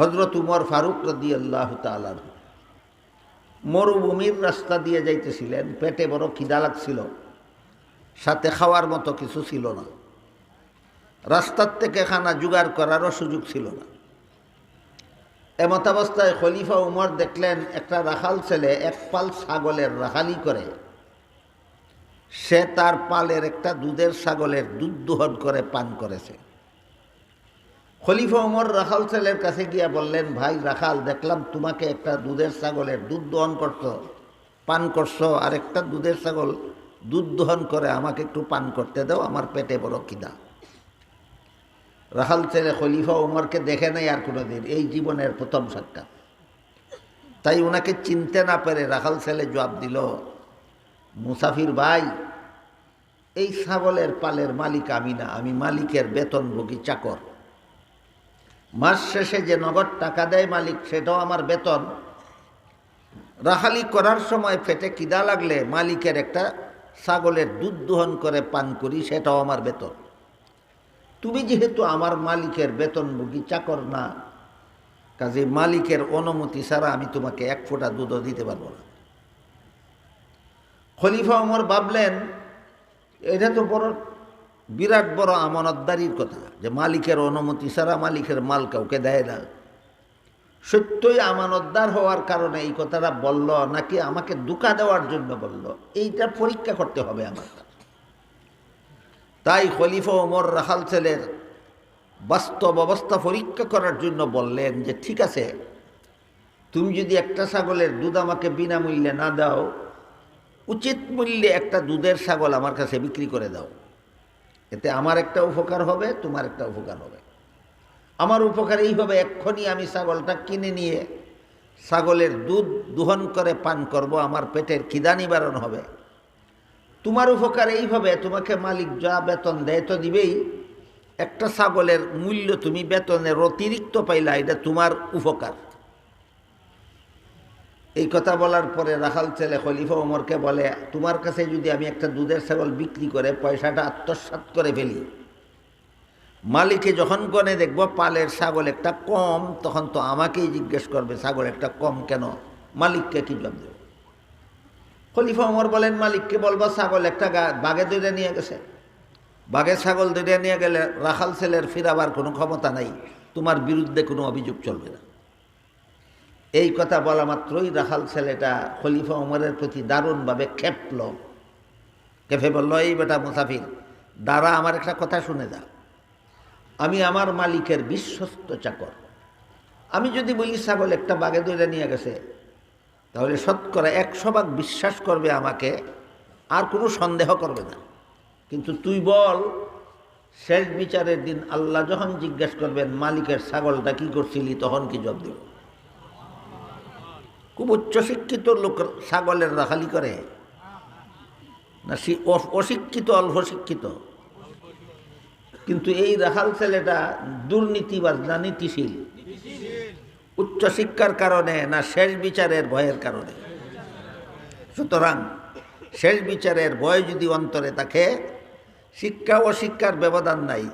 হজরত উমর ফারুক রদি আল্লাহ তালার মরুভূমির রাস্তা দিয়ে যাইতেছিলেন, পেটে বড় খিদা লাগছিল, সাথে খাওয়ার মতো কিছু ছিল না। রাস্তার থেকে খানা জোগাড় করারও সুযোগ ছিল না। এমতাবস্থায় খলিফা উমর দেখলেন, একটা রাখাল ছেলে এক পাল ছাগলের রাখালি করে। সে তার পালের একটা দুধের ছাগলের দুধ দোহন করে পান করেছে। খলিফা উমর রাখাল ছেলের কাছে গিয়া বললেন, ভাই রাখাল, দেখলাম তোমাকে একটা দুধের ছাগলের দুধ দহন করছ, পান করছ, আর একটা দুধের ছাগল দুধ দহন করে আমাকে একটু পান করতে দাও, আমার পেটে বড় খিদা। রাখাল ছেলে খলিফা উমরকে দেখে নাই আর কোনো দিন এই জীবনের প্রথম সাক্ষাৎ। তাই ওনাকে চিনতে না পেরে রাখাল ছেলে জবাব দিল, মুসাফির ভাই, এই ছাগলের পালের মালিক আমি না, আমি মালিকের বেতনভোগী চাকর। মাস শেষে যে নগদ টাকা দেয় মালিক, সেটাও আমার বেতন। রাহালি করার সময় ফেটে কিদা লাগলে মালিকের একটা ছাগলের দুধ দোহন করে পান করি, সেটাও আমার বেতন। তুমি যেহেতু আমার মালিকের বেতনভোগী চাকর না, কাজে মালিকের অনুমতি ছাড়া আমি তোমাকে এক ফোঁটা দুধও দিতে পারব না। খলিফা ওমর ভাবলেন, এটা তো বড় বিরাট বড় আমানতদারির কথা, যে মালিকের অনুমতি ছাড়া মালিকের মাল কাউকে দেয় না। সত্যই আমানতদার হওয়ার কারণে এই কথাটা বলল, নাকি আমাকে দুকা দেওয়ার জন্য বলল? এইটা পরীক্ষা করতে হবে আমার। তাই খলিফা ওমর রাখাল ছেলের বাস্তব অবস্থা পরীক্ষা করার জন্য বললেন যে, ঠিক আছে, তুমি যদি একটা ছাগলের দুধ আমাকে বিনামূল্যে না দাও, উচিত মূল্যে একটা দুধের ছাগল আমার কাছে বিক্রি করে দাও। এতে আমার একটা উপকার হবে, তোমার একটা উপকার হবে। আমার উপকার এইভাবে এক্ষুনি আমি ছাগলটা কিনে নিয়ে ছাগলের দুধ দোহন করে পান করব, আমার পেটের খিদা নিবারণ হবে। তোমার উপকার এইভাবে তোমাকে মালিক যা বেতন দেয় তো দিবেই। একটা ছাগলের মূল্য তুমি বেতনের অতিরিক্ত পাইলা, এটা তোমার উপকার। এই কথা বলার পরে রাখাল ছেলে খলিফা ওমরকে বলে, তোমার কাছে যদি আমি একটা দুধের ছাগল বিক্রি করে পয়সাটা আত্মসাত করে ফেলি, মালিকে যখন গনে দেখব পালের ছাগল একটা কম, তখন তো আমাকেই জিজ্ঞেস করবে, ছাগল একটা কম কেন? মালিককে কি জবাব দেব? খলিফা ওমর বলেন, মালিককে বলব, ছাগল একটা বাঘে দৌড়ে নিয়ে গেছে। বাঘে ছাগল দৌড়ে নিয়ে গেলে রাখাল ছেলের ফিরাবার কোনো ক্ষমতা নাই। তোমার বিরুদ্ধে কোনো অভিযোগ চলবে না। এই কথা বলা মাত্রই রাখাল ছেলেটা খলিফা উমরের প্রতি দারুণভাবে খেপল কেফে বলল, এই বেটা মুসাফির, দাঁড়া, আমার একটা কথা শুনে যা। আমি আমার মালিকের বিশ্বস্ত চাকর। আমি যদি বলি, ছাগল একটা বাগে দইরা নিয়ে গেছে, তাহলে শতকরা একশো ভাগ বিশ্বাস করবে আমাকে, আর কোনো সন্দেহ করবে না। কিন্তু তুই বল, শেষ বিচারের দিন আল্লাহ যখন জিজ্ঞেস করবেন, মালিকের ছাগলটা কি করছিলি, তখন কি জব দেব? খুব উচ্চশিক্ষিত লোক ছাগলের রাখালি করে। না অশিক্ষিত অল্প শিক্ষিত কিন্তু এই রাখাল ছেলেটা দুর্নীতিবাজ, না নীতিশীল। উচ্চশিক্ষার কারণে না শেষ বিচারের ভয়ের কারণে। সুতরাং শেষ বিচারের ভয় যদি অন্তরে থাকে, শিক্ষা ও শিক্ষার ব্যবধান নাই।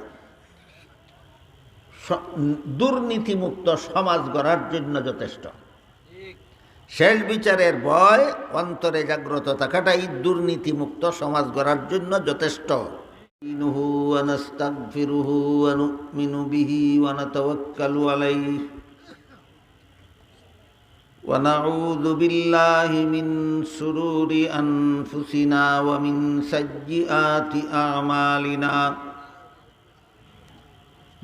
দুর্নীতিমুক্ত সমাজ গড়ার জন্য যথেষ্ট। শেষ বিচারের ভয় অন্তরে জাগ্রত থাকাটাই দুর্নীতিমুক্ত সমাজ গড়ার জন্য যথেষ্ট ونستغفره ونؤمن به ونتوكل عليه ونعوذ بالله من شرور أنفسنا ومن سيئات أعمالنا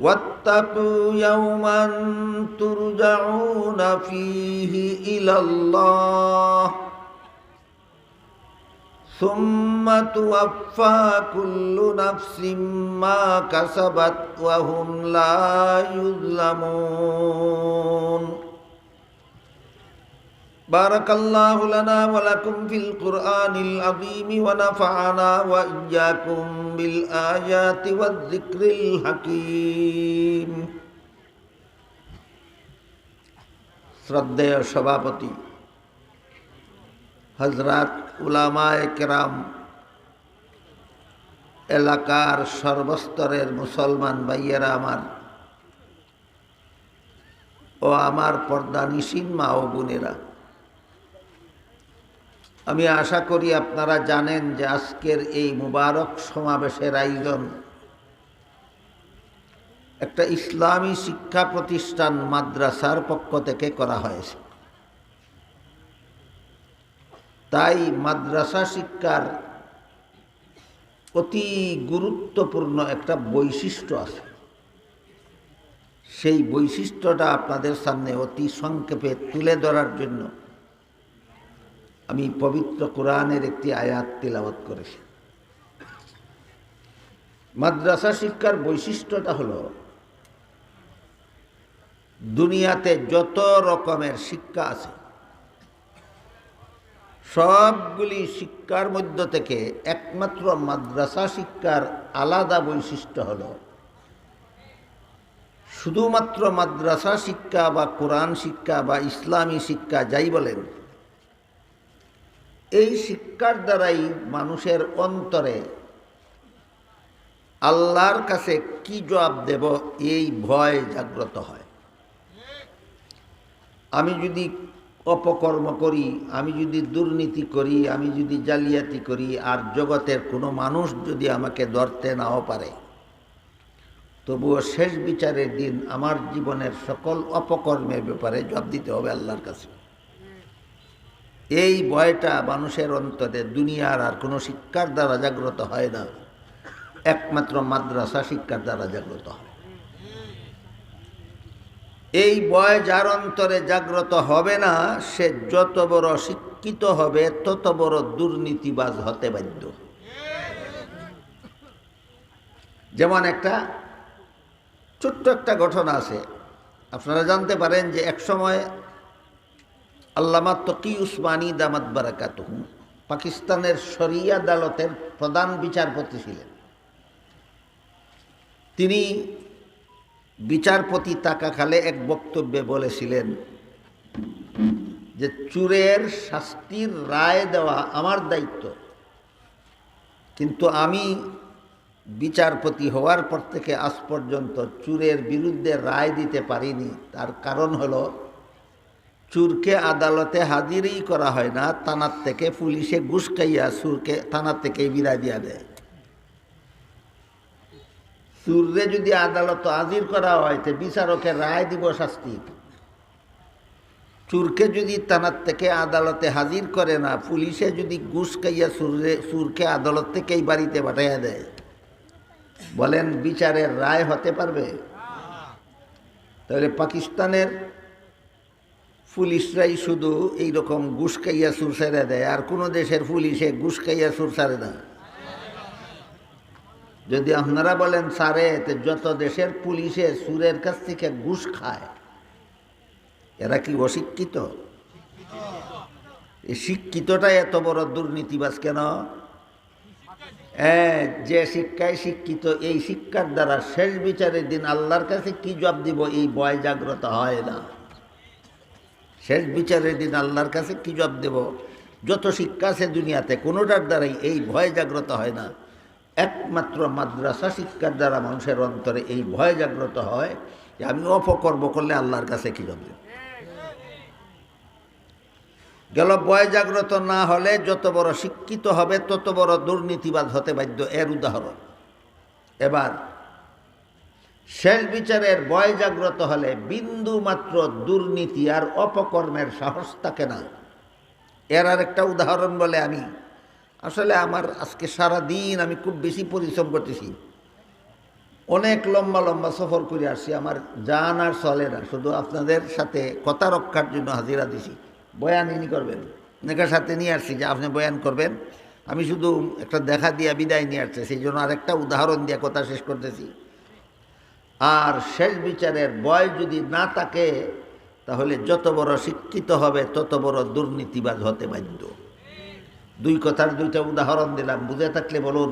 واتقوا يوما ترجعون فيه إلى الله ثم توفى كل نفس ما كسبت وهم لا يظلمون بارك الله لنا ولكم في القرآن العظيم ونفعنا وإياكم بالآيات والذكر الحكيم শ্রদ্ধেয় সভাপতি হজরত উলামায় কেরাম এলাকার সর্বস্তরের মুসলমান ভাইয়েরা আমার ও আমার পর্দা নিশিন মা ও বোনেরা আমি আশা করি আপনারা জানেন যে আজকের এই মুবারক সমাবেশের আয়োজন একটা ইসলামী শিক্ষা প্রতিষ্ঠান মাদ্রাসার পক্ষ থেকে করা হয়েছে। তাই মাদ্রাসা শিক্ষার অতি গুরুত্বপূর্ণ একটা বৈশিষ্ট্য আছে। সেই বৈশিষ্ট্যটা আপনাদের সামনে অতি সংক্ষেপে তুলে ধরার জন্য আমি পবিত্র কোরআনের একটি আয়াত তিলাবত করেছি। মাদ্রাসা শিক্ষার বৈশিষ্ট্যটা হলো, দুনিয়াতে যত রকমের শিক্ষা আছে, সবগুলি শিক্ষার মধ্য থেকে একমাত্র মাদ্রাসা শিক্ষার আলাদা বৈশিষ্ট্য হল, শুধুমাত্র মাদ্রাসা শিক্ষা বা কোরআন শিক্ষা বা ইসলামী শিক্ষা যাই বলেন এই শিক্ষার দ্বারাই মানুষের অন্তরে আল্লাহর কাছে কি জবাব দেব, এই ভয় জাগ্রত হয়। আমি যদি অপকর্ম করি, আমি যদি দুর্নীতি করি, আমি যদি জালিয়াতি করি, আর জগতের কোনো মানুষ যদি আমাকে ধরতে নাও পারে, তবুও শেষ বিচারের দিন আমার জীবনের সকল অপকর্মের ব্যাপারে জবাব দিতে হবে আল্লাহর কাছে। এই ভয়টা মানুষের অন্তরে দুনিয়ার আর কোনো শিক্ষার দ্বারা জাগ্রত হয় না। একমাত্র মাদ্রাসা শিক্ষার দ্বারা জাগ্রত হয়। এই বয় যার অন্তরে জাগ্রত হবে না, সে যত বড় শিক্ষিত হবে, তত বড় দুর্নীতিবাজ হতে বাধ্য। যেমন একটা ছোট্ট একটা ঘটনা আছে। আপনারা জানতে পারেন যে এক সময় আল্লামা তকি উসমানী দামাত বারাকাত পাকিস্তানের শরিয়া আদালতের প্রধান বিচারপতি ছিলেন। তিনি বিচারপতি তাকাখালে এক বক্তব্যে বলেছিলেন যে, চুরের শাস্তির রায় দেওয়া আমার দায়িত্ব। কিন্তু আমি বিচারপতি হওয়ার পর থেকে আজ পর্যন্ত চুরের বিরুদ্ধে রায় দিতে পারিনি। তার কারণ হলো চুরকে আদালতে হাজিরই করা হয় না, থানার থেকে পুলিশে ঘুষ খাইয়া চুরকে থানার থেকেই বিদায় দিয়া দেয়। চুররে যদি আদালত হাজির করা হয়, তো বিচারকের রায় দিব শাস্তি। চুরকে যদি থানার থেকে আদালতে হাজির করে না, পুলিশে যদি ঘুষ খাইয়া সুরে চুরকে আদালত থেকেই বাড়িতে পাঠাইয়া দেয়। বলেন, বিচারের রায় হতে পারবে? তাহলে পাকিস্তানের পুলিশরাই শুধু এই রকম ঘুষ খাইয়া সুর ছেড়ে দেয়, আর কোনো দেশের পুলিশে খাইয়া সুর ছাড়ে না। যদি আপনারা বলেন, সারে যত দেশের পুলিশে সুরের কাছ থেকে ঘুষ খায়, এরা কি অশিক্ষিত? এই শিক্ষিতটা এত বড় দুর্নীতিবাজ কেন? হ্যাঁ যে শিক্ষায় শিক্ষিত, এই শিক্ষার দ্বারা শেষ বিচারের দিন আল্লাহর কাছে কি জবাব দিব? এই ভয় জাগ্রত হয় না। শেষ বিচারের দিন আল্লাহর কাছে কি জব দেব? যত শিক্ষা আছে দুনিয়াতে, কোনোটার দ্বারাই এই ভয় জাগ্রত হয় না। একমাত্র মাদ্রাসা শিক্ষার দ্বারা মানুষের অন্তরে এই ভয় জাগ্রত হয় যে আমি অপকর্ম করলে আল্লাহর কাছে কি জব দেব? গেল, ভয় জাগ্রত না হলে যত বড় শিক্ষিত হবে, তত বড় দুর্নীতিবাদ হতে বাধ্য। এর উদাহরণ। এবার শেষ বিচারের ভয় জাগ্রত হলে বিন্দু মাত্র দুর্নীতি আর অপকর্মের সাহস থাকে না। এর আর একটা উদাহরণ বলে আমি, আসলে আমার আজকে সারা দিন আমি খুব বেশি পরিশ্রম করতেছি। অনেক লম্বা লম্বা সফর করে আসছি, আমার জান আর চলে না, শুধু আপনাদের সাথে কথা রক্ষার জন্য হাজিরা দিছি। বয়ান ইনি করবেন নেকার সাথে নিয়ে আসছি যে আপনি বয়ান করবেন। আমি শুধু একটা দেখা দিয়া বিদায় নিয়ে আসছে, সেই জন্য আরেকটা উদাহরণ দিয়ে কথা শেষ করতেছি। আর শেষ বিচারের বয় যদি না থাকে, তাহলে যত বড় শিক্ষিত হবে, তত বড় দুর্নীতিবাজ হতে বাধ্য। দুই কথার দুইটা উদাহরণ দিলাম, বুঝে থাকলে বলুন।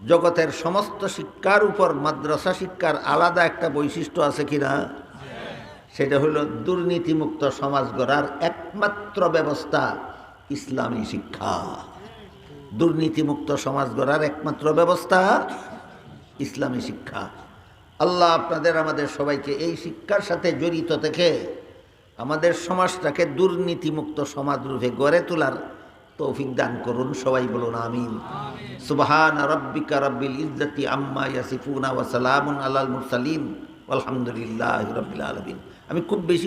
জগতের সমস্ত শিক্ষার উপর মাদ্রাসা শিক্ষার আলাদা একটা বৈশিষ্ট্য আছে কিনা সেটা হলো দুর্নীতিমুক্ত সমাজ গড়ার একমাত্র ব্যবস্থা ইসলামী শিক্ষা। দুর্নীতিমুক্ত সমাজ গড়ার একমাত্র ব্যবস্থা ইসলামী শিক্ষা। আল্লাহ আপনাদের আমাদের সবাইকে এই শিক্ষার সাথে জড়িত থেকে আমাদের সমাজটাকে দুর্নীতিমুক্ত সমাজ রূপে গড়ে তোলার তৌফিক দান করুন। সবাই বলুন আমিন। সুবহান রব্বিকা রব্বিল ইজ্জতি আম্মা ইয়াসিফুনা ওয়া সালামুন আলাল মুরসালিন। আলহামদুলিল্লাহ রব্বিল আলামিন। আমি খুব বেশি